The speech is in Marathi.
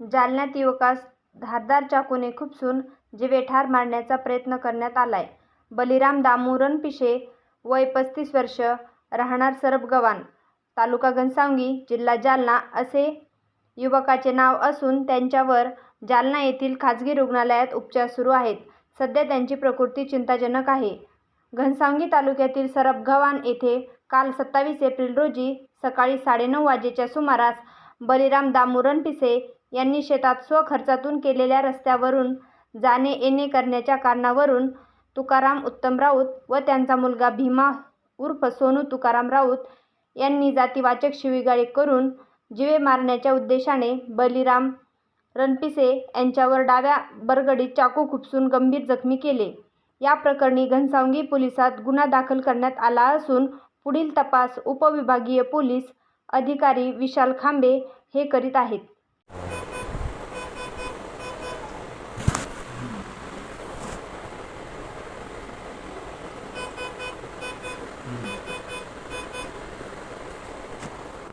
जालन्यात युवकास धारदार चाकूने खुपसून जीवे ठार मारण्याचा प्रयत्न करण्यात आलाय. बलिराम दामू पिशे वय पस्तीस वर्ष राहणार सरबगवान तालुका घनसावंगी, जिल्हा जालना असे युवकाचे नाव असून त्यांच्यावर जालना येथील खाजगी रुग्णालयात उपचार सुरू आहेत. सध्या त्यांची प्रकृती चिंताजनक आहे. घनसावंगी तालुक्यातील सरबगव्हाण येथे काल सत्तावीस एप्रिल रोजी सकाळी साडेनऊ वाजेच्या सुमारास बलिराम दामू पिसे यांनी शेतात स्वखर्चातून केलेल्या रस्त्यावरून जाणे येणे करण्याच्या कारणावरून तुकाराम उत्तम राऊत व त्यांचा मुलगा भीमा उर्फ सोनू तुकाराम राऊत यांनी जातीवाचक शिवीगाळी करून जीवे मारण्याच्या उद्देशाने बलिराम रणपिसे यांच्यावर डाव्या बरगडीत चाकू खुपसून गंभीर जखमी केले. या प्रकरणी घनसावंगी पोलिसात गुन्हा दाखल करण्यात आला असून पुढील तपास उपविभागीय पोलीस अधिकारी विशाल खांबे हे करीत आहेत.